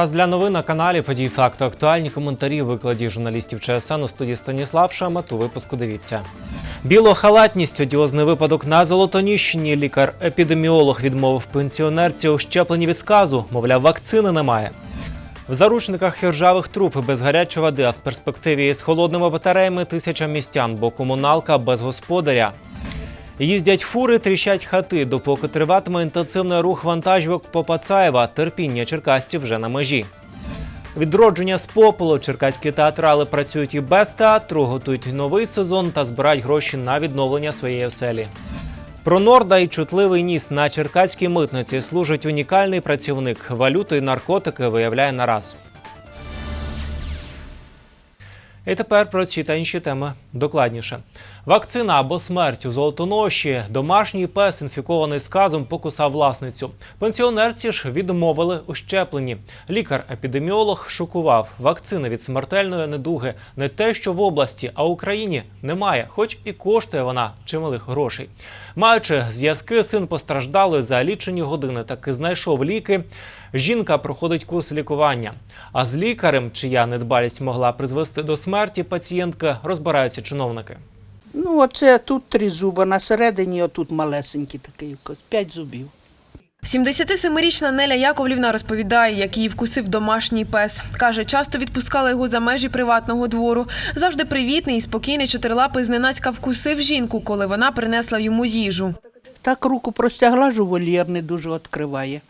Час для новин на каналі Подій факту. Актуальні коментарі викладі журналістів ЧСН у студії Станіслав Шамат. У випуску дивіться. Білохалатність, одіозний випадок на Золотоніщині. Лікар-епідеміолог відмовив пенсіонерці у щепленні від сказу. Мовляв, вакцини немає. В заручниках і ржавих труб без гарячої води, а в перспективі з холодними батареями тисяча містян, бо комуналка без господаря. Їздять фури, тріщать хати, допоки триватиме інтенсивний рух вантажівок по Пацаєва. Терпіння черкасців вже на межі. Відродження з попелу черкаські театрали працюють і без театру, готують новий сезон та збирають гроші на відновлення своєї оселі. Про Норда і чутливий ніс на черкаській митниці служить унікальний працівник. Валюту і наркотики виявляє нараз. І тепер про ці та інші теми докладніше. Вакцина або смерть у золотоноші. Домашній пес, інфікований сказом, покусав власницю. Пенсіонерці ж відмовили у щепленні. Лікар-епідеміолог шокував. Вакцини від смертельної недуги не те, що в області, а в Україні немає, хоч і коштує вона чималих грошей. Маючи зв'язки, син постраждалий за лічені години, таки знайшов ліки. Жінка проходить курс лікування. А з лікарем, чия недбалість могла призвести до смерті пацієнтки, розбираються чиновники. Ну, оце тут три зуби, на середині отут малесенький такий, п'ять зубів. 77-річна Неля Яковлівна розповідає, як її вкусив домашній пес. Каже, часто відпускала його за межі приватного двору. Завжди привітний і спокійний чотирилапий зненацька вкусив жінку, коли вона принесла йому їжу. Так руку простягла, ж вольєр не дуже відкриває.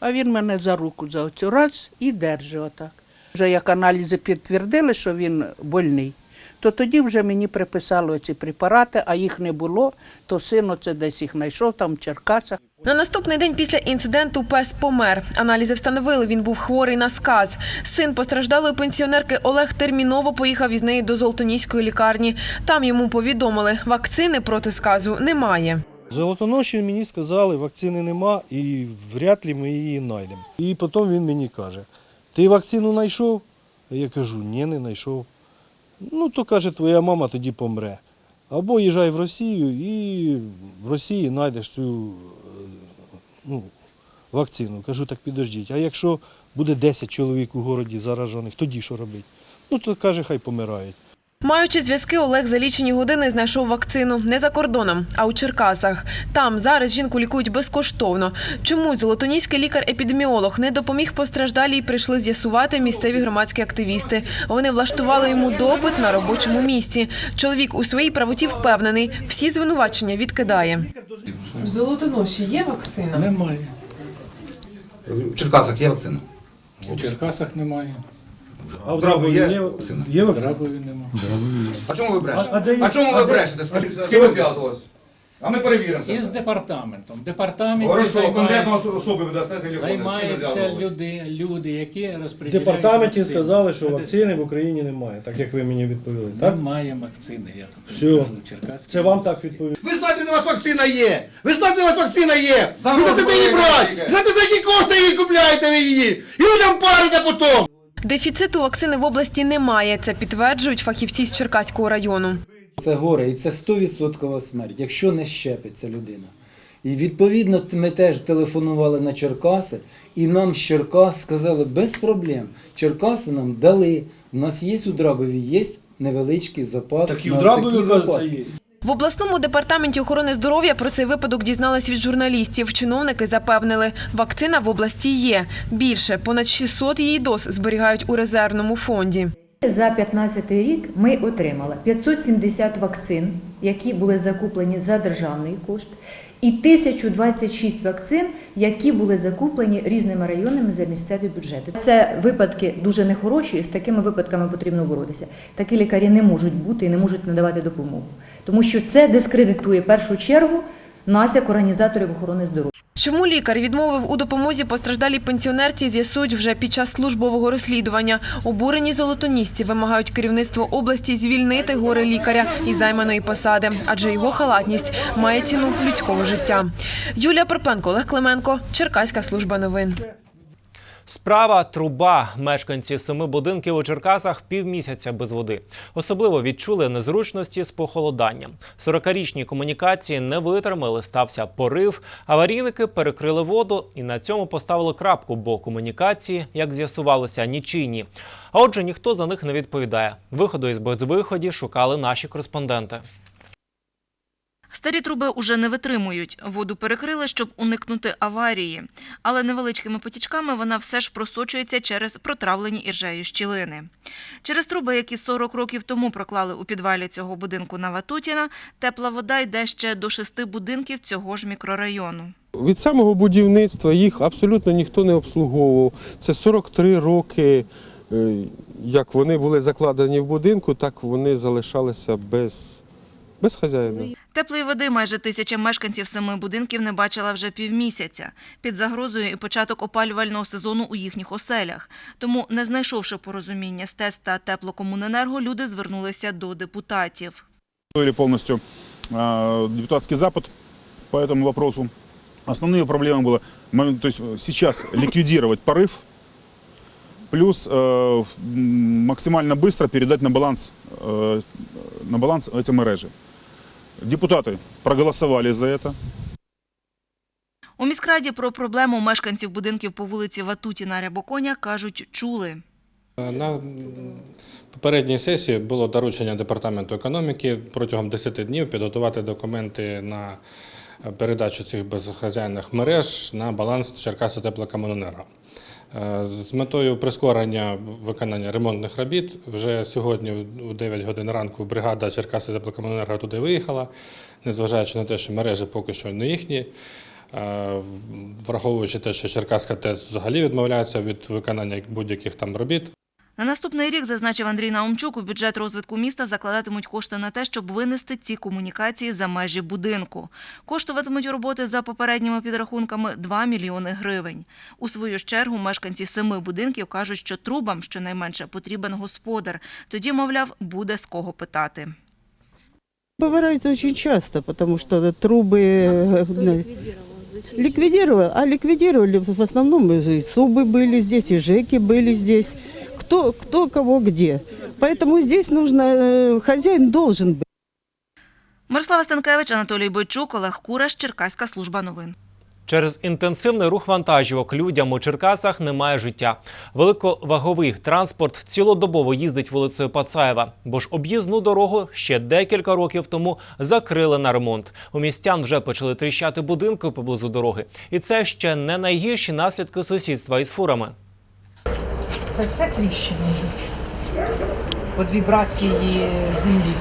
А він мене за руку за оцю раз і держить отак. Вже як аналізи підтвердили, що він больний, то тоді вже мені приписали ці препарати, а їх не було, то син оце десь їх знайшов там в Черкасах. На наступний день після інциденту пес помер. Аналізи встановили, він був хворий на сказ. Син постраждалої пенсіонерки Олег терміново поїхав із нею до Золотоніської лікарні. Там йому повідомили, вакцини проти сказу немає. Золотоноші мені сказали, вакцини нема і вряд ли ми її знайдемо. І потім він мені каже, ти вакцину знайшов? Я кажу, ні, не знайшов. Ну, то каже, твоя мама тоді помре. Або їжджай в Росію і в Росії знайдеш цю е, ну, вакцину. Кажу, так підождіть. А якщо буде 10 чоловік у городі заражених, тоді що робити? Ну, то каже, хай помирають. Маючи зв'язки, Олег за лічені години знайшов вакцину не за кордоном, а у Черкасах. Там зараз жінку лікують безкоштовно. Чому золотоніський лікар-епідеміолог не допоміг постраждалій, прийшли з'ясувати місцеві громадські активісти. Вони влаштували йому допит на робочому місці. Чоловік у своїй правоті впевнений, всі звинувачення відкидає. В Золотоноші є вакцина? Немає. В Черкасах є вакцина? У Черкасах немає. А в Драбові є є, вакцина? є вакцина? Драбові немає. А чому ви брешете? А- а де є- А чому ви брешете? Скажіть, з ким ви зв'язувалися? А ми перевіримо І з департаментом. Департамент Хорошо, конкретно займається, особи ви дасте телефон. займаються люди, люди, які В розподіляють департаменті вакцини. сказали, що вакцини в Україні немає, так як ви мені відповіли. Так? Немає вакцини, я тут кажу, Черкаські. Це вам так відповіли. Ви знаєте, де у вас вакцина є! Ви знаєте, де у вас вакцина є! Там ви будете її розброєння брати! Знаєте, за які кошти її купляєте ви її! І людям парите потім! Дефіциту вакцини в області немає. Це підтверджують фахівці з Черкаського району. Це горе, і це 100% смерть, якщо не щепиться людина. І відповідно ми теж телефонували на Черкаси, і нам з Черкас сказали без проблем. Черкаси нам дали. У нас є у Драбові, є невеличкий запас. Так і на Драбові, випадки. є. В обласному департаменті охорони здоров'я про цей випадок дізнались від журналістів. Чиновники запевнили, вакцина в області є. Більше понад 600 її доз зберігають у резервному фонді. За 15 рік ми отримали 570 вакцин, які були закуплені за державний кошт, і 1026 вакцин, які були закуплені різними районами за місцеві бюджети. Це випадки дуже нехороші, з такими випадками потрібно боротися. Такі лікарі не можуть бути і не можуть надавати допомогу, тому що це дискредитує в першу чергу нас як організаторів охорони здоров'я. Чому лікар відмовив у допомозі постраждалій пенсіонерці, з'ясують вже під час службового розслідування. Обурені золотонісці вимагають керівництво області звільнити горе лікаря із займаної посади, адже його халатність має ціну людського життя. Юлія Перпенко, Олег Клименко, Черкаська служба новин. Справа труба. Мешканці семи будинків у Черкасах півмісяця без води. Особливо відчули незручності з похолоданням. 40-річні комунікації не витримали, стався порив. Аварійники перекрили воду і на цьому поставили крапку, бо комунікації, як з'ясувалося, нічийні. А отже, ніхто за них не відповідає. Виходу із безвиході шукали наші кореспонденти. Старі труби уже не витримують. Воду перекрили, щоб уникнути аварії. Але невеличкими потічками вона все ж просочується через протравлені іржею щілини. Через труби, які 40 років тому проклали у підвалі цього будинку на Ватутіна, тепла вода йде ще до шести будинків цього ж мікрорайону. Від самого будівництва їх абсолютно ніхто не обслуговував. Це 43 роки, е, як вони були закладені в будинку, так вони залишалися без, без хазяїна. Теплої води майже тисяча мешканців семи будинків не бачила вже півмісяця. Під загрозою і початок опалювального сезону у їхніх оселях. Тому, не знайшовши порозуміння з ТЕС та теплокомуненерго, люди звернулися до депутатів. Готовили полностью э, депутатский запад по этому вопросу. Основные проблемы было м, то есть сейчас ликвидировать порыв, плюс э, м, максимально быстро передать на баланс, э, на баланс эти мережи. Депутаты проголосовали за это. У міськраді про проблему мешканців будинків по вулиці Ватутіна Рябоконя кажуть, чули. На попередній сесії було доручення департаменту економіки протягом 10 днів підготувати документи на передачу цих безхазяйних мереж на баланс Черкаси теплокомуненерго. Е, З метою прискорення виконання ремонтних робіт вже сьогодні у 9 годин ранку бригада Черкаси теплокомуненерго туди виїхала, незважаючи на те, що мережі поки що не їхні. Е, Враховуючи те, що Черкаська ТЕЦ взагалі відмовляється від виконання будь-яких там робіт. На наступний рік, зазначив Андрій Наумчук, у бюджет розвитку міста закладатимуть кошти на те, щоб винести ці комунікації за межі будинку. Коштуватимуть роботи за попередніми підрахунками 2 мільйони гривень. У свою ж чергу мешканці семи будинків кажуть, що трубам щонайменше потрібен господар. Тоді, мовляв, буде з кого питати. Бывает очень часто, потому что трубы э, ликвидировали, а ликвидировали в основном и субы были здесь, и жеки были здесь, кто, кто кого где. Поэтому здесь нужно, э, хозяин должен быть. Мирослава Станкевич, Анатолій Бойчук, Олег Кураш, Черкаська служба новин. Через інтенсивний рух вантажівок людям у Черкасах немає життя. Великоваговий транспорт цілодобово їздить вулицею Пацаєва, бо ж об'їзну дорогу ще декілька років тому закрили на ремонт. У містян вже почали тріщати будинки поблизу дороги. І це ще не найгірші наслідки сусідства із фурами. Це все тріщини йдуть від вібрації землі.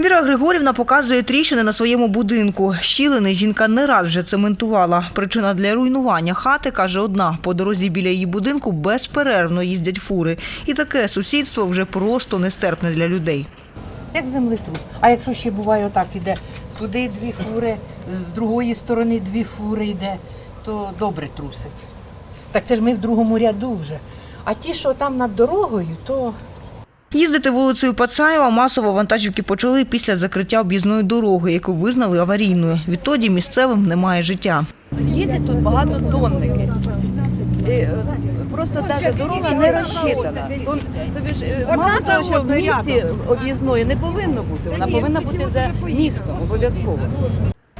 Віра Григорівна показує тріщини на своєму будинку. Щілини жінка не раз вже цементувала. Причина для руйнування хати, каже, одна. По дорозі біля її будинку безперервно їздять фури. І таке сусідство вже просто нестерпне для людей. Як землетрус. А якщо ще буває отак іде, туди дві фури, з другої сторони дві фури йде, то добре трусить. Так це ж ми в другому ряду вже. А ті, що там над дорогою, то Їздити вулицею Пацаєва масово вантажівки почали після закриття об'їзної дороги, яку визнали аварійною. Відтоді місцевим немає життя. Їздять тут багатотонники. І, е, Просто навіть дорога не розчитана. Тобі ж е, мало того, що в місті об'їзної не повинно бути, вона повинна бути за містом обов'язково.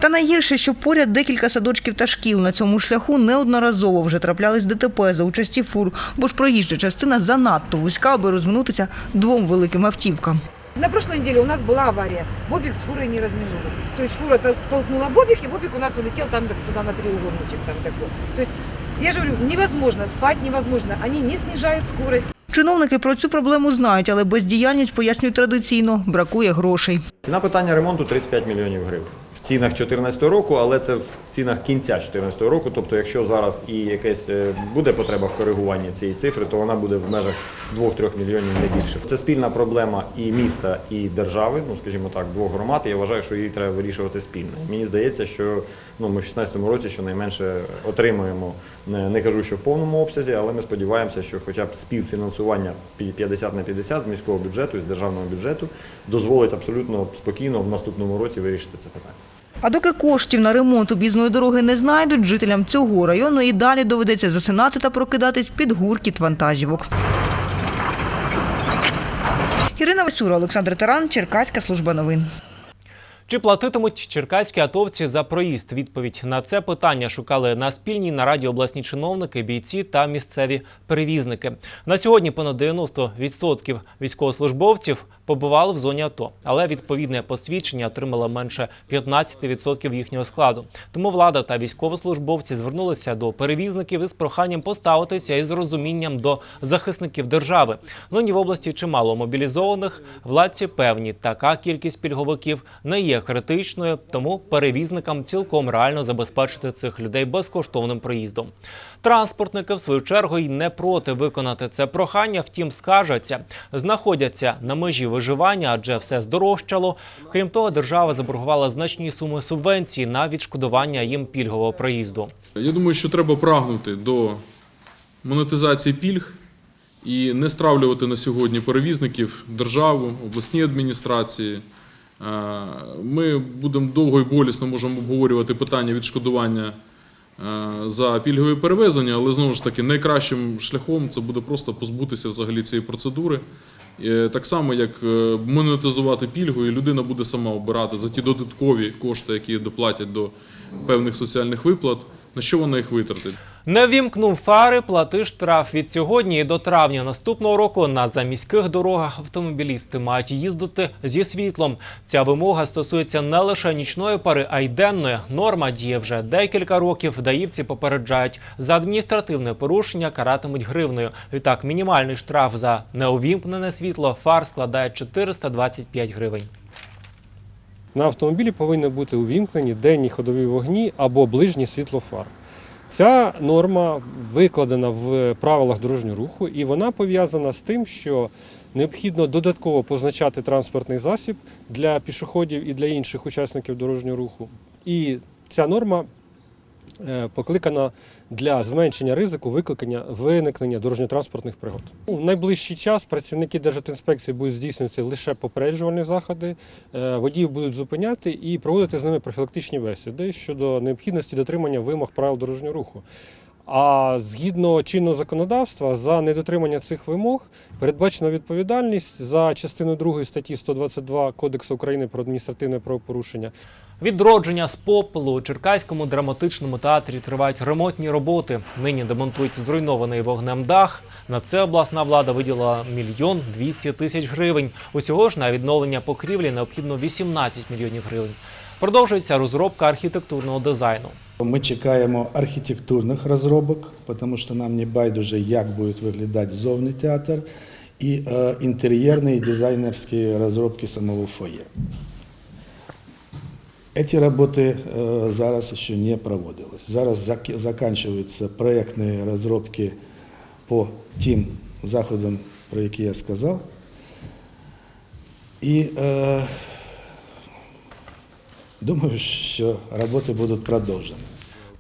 Та найгірше, що поряд декілька садочків та шкіл на цьому шляху неодноразово вже траплялись ДТП за участі фур, бо ж проїжджа частина занадто вузька, аби розминутися двом великим автівкам. На прошлой неделе у нас была авария. Бобик с фурой не разминулась. То есть фура толкнула Бобик, и Бобик у нас улетел там туда на треугольничек там такой. То есть я же говорю, невозможно спать, невозможно. Они не снижают скорость. Чиновники про цю проблему знають, але бездіяльність пояснюють традиційно – бракує грошей. Ціна питання ремонту 35 мільйонів гривень. Цінах 2014 року, але це в цінах кінця 2014 року. Тобто, якщо зараз і якась е, буде потреба в коригуванні цієї цифри, то вона буде в межах 2-3 мільйонів не більше. Це спільна проблема і міста, і держави, ну скажімо так, двох громад. І я вважаю, що її треба вирішувати спільно. Мені здається, що ну, ми в 2016 році щонайменше отримуємо, не, кажу, що в повному обсязі, але ми сподіваємося, що хоча б співфінансування 50 на 50 з міського бюджету, з державного бюджету дозволить абсолютно спокійно в наступному році вирішити це питання. А доки коштів на ремонт об'їзної дороги не знайдуть, жителям цього району і далі доведеться засинати та прокидатись під гуркіт вантажівок. Ірина Васюра, Олександр Таран, Черкаська служба новин. Чи платитимуть черкаські атовці за проїзд? Відповідь на це питання шукали на спільній нараді обласні чиновники, бійці та місцеві перевізники. На сьогодні понад 90% військовослужбовців побували в зоні АТО, але відповідне посвідчення отримало менше 15% їхнього складу. Тому влада та військовослужбовці звернулися до перевізників із проханням поставитися із розумінням до захисників держави. Нині в області чимало мобілізованих. Владці певні, така кількість пільговиків не є критичною, тому перевізникам цілком реально забезпечити цих людей безкоштовним проїздом. Транспортники, в свою чергу, й не проти виконати це прохання, втім, скаржаться, знаходяться на межі виживання, адже все здорожчало. Крім того, держава заборгувала значні суми субвенції на відшкодування їм пільгового проїзду. Я думаю, що треба прагнути до монетизації пільг і не стравлювати на сьогодні перевізників, державу, обласні адміністрації. Е, Ми будемо довго і болісно можемо обговорювати питання відшкодування за пільгові перевезення, але знову ж таки найкращим шляхом це буде просто позбутися взагалі цієї процедури. Е, Так само, як е, монетизувати пільгу, і людина буде сама обирати за ті додаткові кошти, які доплатять до певних соціальних виплат, на що вона їх витратить. Не вімкнув фари, плати штраф. Від сьогодні і до травня наступного року на заміських дорогах автомобілісти мають їздити зі світлом. Ця вимога стосується не лише нічної пари, а й денної. Норма діє вже декілька років. Даївці попереджають за адміністративне порушення каратимуть гривною. Відтак, мінімальний штраф за неувімкнене світло фар складає 425 гривень. На автомобілі повинні бути увімкнені денні ходові вогні або ближні світлофар. Ця норма викладена в правилах дорожнього руху, і вона пов'язана з тим, що необхідно додатково позначати транспортний засіб для пішоходів і для інших учасників дорожнього руху. І ця норма е, покликана для зменшення ризику викликання виникнення дорожньо-транспортних пригод. У найближчий час працівники Державтоінспекції будуть здійснювати лише попереджувальні заходи, е, водіїв будуть зупиняти і проводити з ними профілактичні бесіди щодо необхідності дотримання вимог правил дорожнього руху. А згідно чинного законодавства, за недотримання цих вимог передбачена відповідальність за частиною 2 статті 122 Кодексу України про адміністративне правопорушення. Відродження з попелу у Черкаському драматичному театрі тривають ремонтні роботи. Нині демонтують зруйнований вогнем дах. На це обласна влада виділила мільйон 200 тисяч гривень. Усього ж на відновлення покрівлі необхідно 18 мільйонів гривень. Продовжується розробка архітектурного дизайну. Ми чекаємо архітектурних розробок, тому що нам не байдуже, як буде виглядати зовні театр, і е, інтер'єрні і дизайнерські розробки самого фоє. Ці работы е, зараз еще не проводились. Зараз зак- проектные розробки по тим заходам, про які я сказав. І е, думаю, що роботи будуть продовжені.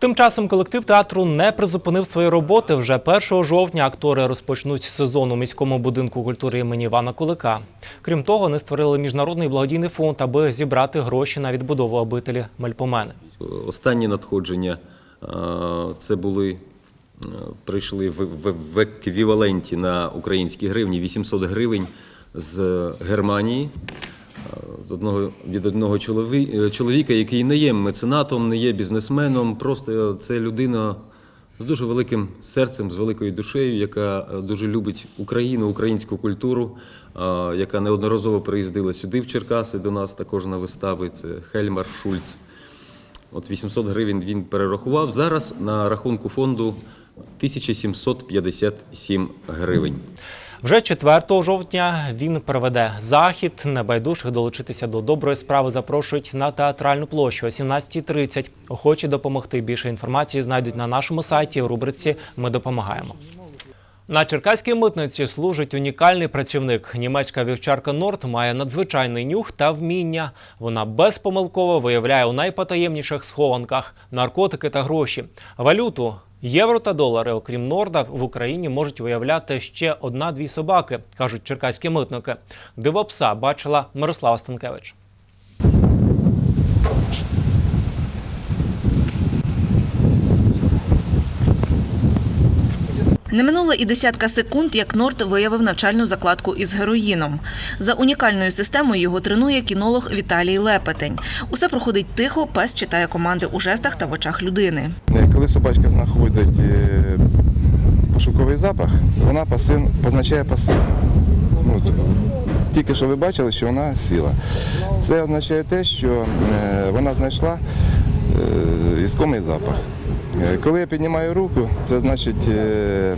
Тим часом колектив театру не призупинив свої роботи. Вже 1 жовтня актори розпочнуть сезон у міському будинку культури імені Івана Кулика. Крім того, вони створили міжнародний благодійний фонд, аби зібрати гроші на відбудову обителі Мельпомени. Останні надходження е, це були е, прийшли в, еквіваленті на українські гривні 800 гривень з Германії. З одного від одного е, чоловіка, який не є меценатом, не є бізнесменом, просто це людина з дуже великим серцем, з великою душею, яка е, дуже любить Україну, українську культуру, е, яка неодноразово приїздила сюди в Черкаси до нас також на вистави. Це Хельмар Шульц. От 800 гривень він перерахував. Зараз на рахунку фонду 1757 гривень. Вже 4 жовтня він проведе захід. Небайдужих долучитися до доброї справи запрошують на театральну площу о 17.30. Охочі допомогти. Більше інформації знайдуть на нашому сайті у рубриці Ми допомагаємо. На черкаській митниці служить унікальний працівник. Німецька вівчарка Норд має надзвичайний нюх та вміння. Вона безпомилково виявляє у найпотаємніших схованках наркотики та гроші. Валюту євро та долари, окрім Норда, в Україні можуть виявляти ще одна-дві собаки, кажуть черкаські митники. Диво пса бачила Мирослава Станкевич. Не минуло і десятка секунд, як Норт виявив навчальну закладку із героїном. За унікальною системою його тренує кінолог Віталій Лепетень. Усе проходить тихо, пес читає команди у жестах та в очах людини. Коли собачка знаходить е, пошуковий запах, вона пасив, позначає пасивно. Ну, тільки що ви бачили, що вона сіла. Це означає те, що е, вона знайшла е, іскомий запах. Е, Коли я піднімаю руку, це значить е,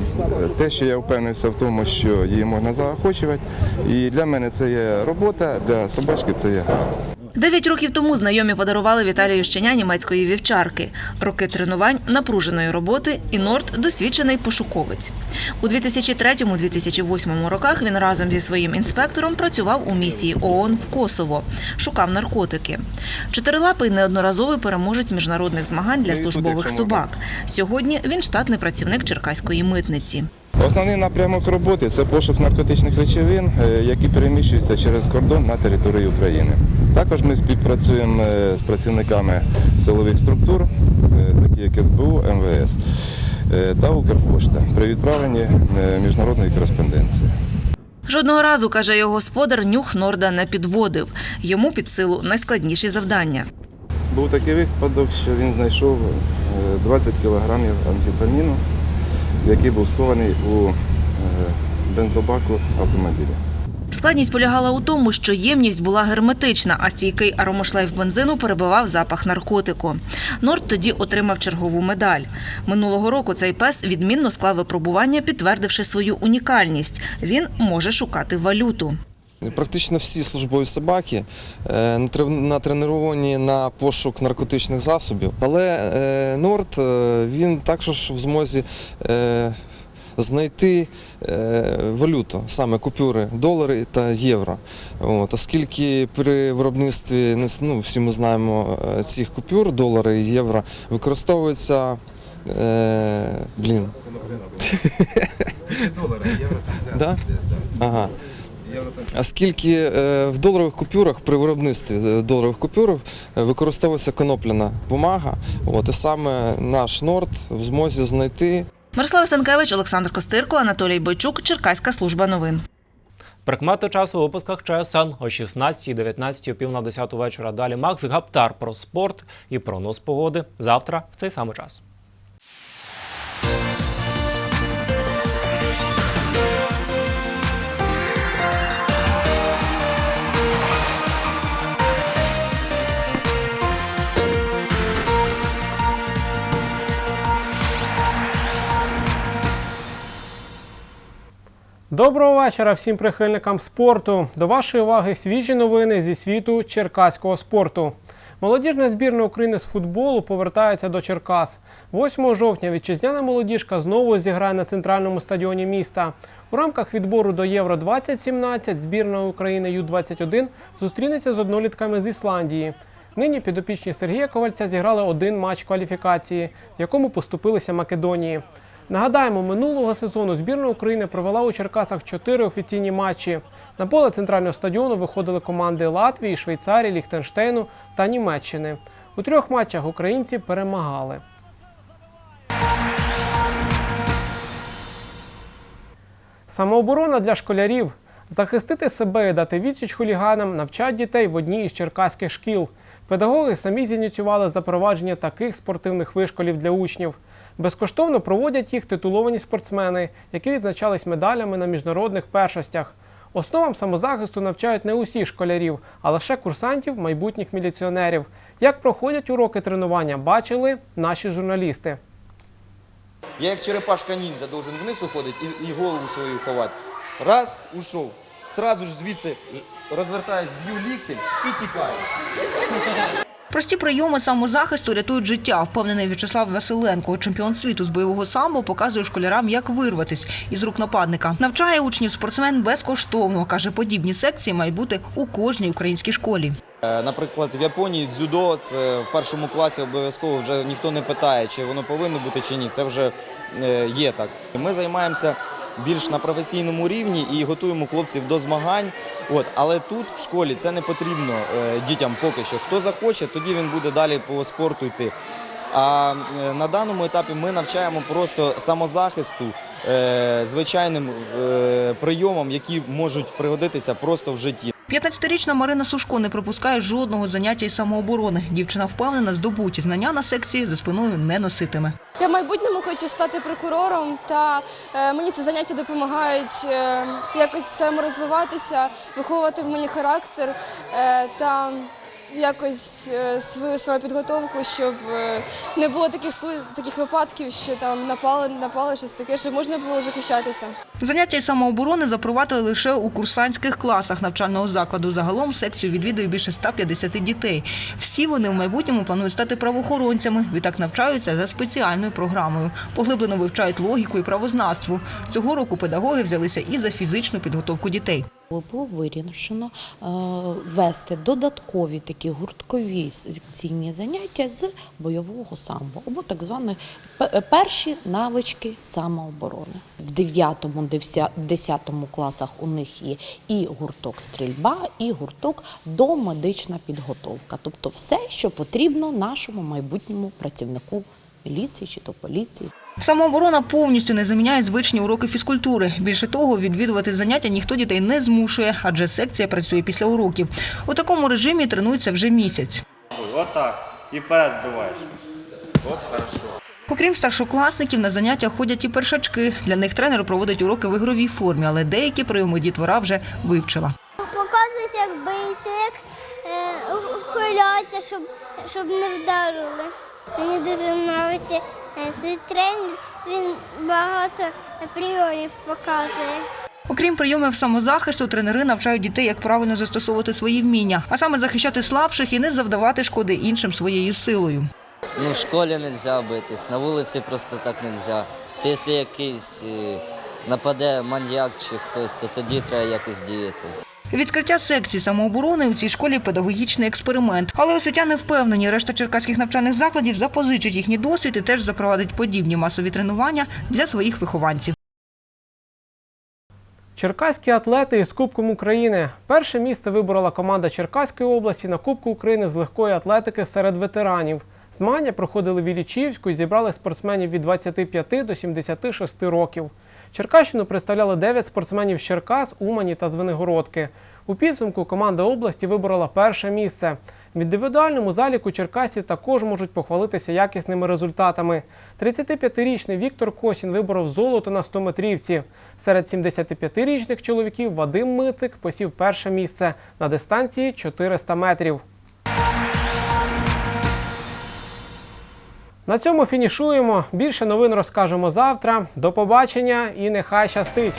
те, що я впевнився в тому, що її можна заохочувати. І для мене це є робота, для собачки це є гра. Дев'ять років тому знайомі подарували Віталію щеня німецької вівчарки. Роки тренувань, напруженої роботи і Норт – досвідчений пошуковець. У 2003-2008 роках він разом зі своїм інспектором працював у місії ООН в Косово, шукав наркотики. Чотирилапий неодноразовий переможець міжнародних змагань для службових собак. Сьогодні він штатний працівник Черкаської митниці. Основний напрямок роботи це пошук наркотичних речовин, е, які переміщуються через кордон на території України. Також ми співпрацюємо е, з працівниками силових структур, е, такі як СБУ, МВС та Укрпошта при відправленні міжнародної кореспонденції. Жодного разу, каже його господар, нюх Норда не підводив. Йому під силу найскладніші завдання. Був такий випадок, що він знайшов е, 20 кілограмів амфетаміну, який був схований у е, бензобаку автомобіля. Складність полягала у тому, що ємність була герметична, а стійкий аромошлейф бензину перебивав запах наркотику. Норд тоді отримав чергову медаль. Минулого року цей пес відмінно склав випробування, підтвердивши свою унікальність. Він може шукати валюту. Практично всі службові собаки е, натрен- натреновані на пошук наркотичних засобів. Але е, Норд е, він також в змозі знайти валюту, саме купюри долари та євро. От, оскільки при виробництві ну, всі ми знаємо цих купюр, долари і євро, використовується. Е, блін. Да? Ага. Оскільки е, в доларових купюрах при виробництві е, доларових купюр е, використовується конопляна бумага, от, і саме наш Норд в змозі знайти Мирослава Станкевич, Олександр Костирко, Анатолій Бойчук, Черкаська служба новин. Прикмети часу у випусках ЧСН о 16, 19, о пів на 10 вечора. Далі Макс Гаптар про спорт і про нос погоди. Завтра в цей самий час. Доброго вечора всім прихильникам спорту. До вашої уваги свіжі новини зі світу черкаського спорту. Молодіжна збірна України з футболу повертається до Черкас. 8 жовтня вітчизняна молодіжка знову зіграє на центральному стадіоні міста. У рамках відбору до Євро 2017 збірна України Ю-21 зустрінеться з однолітками з Ісландії. Нині підопічні Сергія Ковальця зіграли один матч кваліфікації, в якому поступилися Македонії. Нагадаємо, минулого сезону збірна України провела у Черкасах чотири офіційні матчі. На поле центрального стадіону виходили команди Латвії, Швейцарії, Ліхтенштейну та Німеччини. У трьох матчах українці перемагали. Самооборона для школярів. Захистити себе і дати відсіч хуліганам навчать дітей в одній із черкаських шкіл. Педагоги самі зініціювали запровадження таких спортивних вишколів для учнів. Безкоштовно проводять їх титуловані спортсмени, які відзначались медалями на міжнародних першостях. Основам самозахисту навчають не усіх школярів, а лише курсантів, майбутніх міліціонерів. Як проходять уроки тренування, бачили наші журналісти. Я як черепашка ніндзя должен вниз уходити і голову свою ховати. Раз, ушов. Сразу ж звідси розвертаюсь, б'ю ліктем і тікаю. Прості прийоми самозахисту рятують життя, впевнений В'ячеслав Василенко. Чемпіон світу з бойового самбо показує школярам, як вирватись із рук нападника. Навчає учнів спортсмен безкоштовно. Каже, подібні секції мають бути у кожній українській школі. Е, Наприклад, в Японії дзюдо це в першому класі обов'язково вже ніхто не питає, чи воно повинно бути чи ні. Це вже е, є так. Ми займаємося більш на професійному рівні і готуємо хлопців до змагань. От, але тут в школі це не потрібно е, дітям поки що. Хто захоче, тоді він буде далі по спорту йти. А е, на даному етапі ми навчаємо просто самозахисту, е, звичайним е, прийомам, які можуть пригодитися просто в житті. 15-річна Марина Сушко не пропускає жодного заняття із самооборони. Дівчина впевнена, здобуті знання на секції за спиною не носитиме. Я в майбутньому хочу стати прокурором, та е, мені ці заняття допомагають е, якось саморозвиватися, виховувати в мені характер е, та якось свою самопідготовку, щоб не було таких випадків, що там напали, напали щось таке, щоб можна було захищатися. Заняття із самооборони запровадили лише у курсантських класах навчального закладу. Загалом секцію відвідує більше 150 дітей. Всі вони в майбутньому планують стати правоохоронцями. Відтак навчаються за спеціальною програмою. Поглиблено вивчають логіку і правознавство. Цього року педагоги взялися і за фізичну підготовку дітей. Було вирішено е, вести додаткові такі гурткові секційні заняття з бойового самбо, або так звані перші навички самооборони. В 9-10 класах у них є і гурток стрільба, і гурток домедична підготовка. Тобто все, що потрібно нашому майбутньому працівнику міліції чи то поліції. Самооборона повністю не заміняє звичні уроки фізкультури. Більше того, відвідувати заняття ніхто дітей не змушує, адже секція працює після уроків. У такому режимі тренуються вже місяць. От так. І вперед збиваєш. От хорошо. Окрім старшокласників, на заняття ходять і першачки. Для них тренер проводить уроки в ігровій формі, але деякі прийоми дітвора вже вивчила. Показують, як биться, як е, ухиляться, щоб, щоб не вдарили. Мені дуже подобається е, цей тренер, він багато прийомів показує. Окрім прийомів самозахисту, тренери навчають дітей, як правильно застосовувати свої вміння, а саме захищати слабших і не завдавати шкоди іншим своєю силою. Ну, в школі не можна битись, на вулиці просто так не можна. Це якщо якийсь е, нападе маньяк чи хтось, то тоді треба якось діяти. Відкриття секції самооборони у цій школі педагогічний експеримент. Але освітяни впевнені, решта черкаських навчальних закладів запозичить їхній досвід і теж запровадить подібні масові тренування для своїх вихованців. Черкаські атлети із Кубком України. Перше місце виборола команда Черкаської області на Кубку України з легкої атлетики серед ветеранів. Змагання проходили в Іллічівську і зібрали спортсменів від 25 до 76 років. Черкащину представляли 9 спортсменів з Черкас, Умані та Звенигородки. У підсумку команда області виборола перше місце. В індивідуальному заліку черкасці також можуть похвалитися якісними результатами. 35-річний Віктор Косін виборов золото на 100-метрівці. Серед 75-річних чоловіків Вадим Мицик посів перше місце на дистанції 400 метрів. На цьому фінішуємо. Більше новин розкажемо завтра. До побачення і нехай щастить!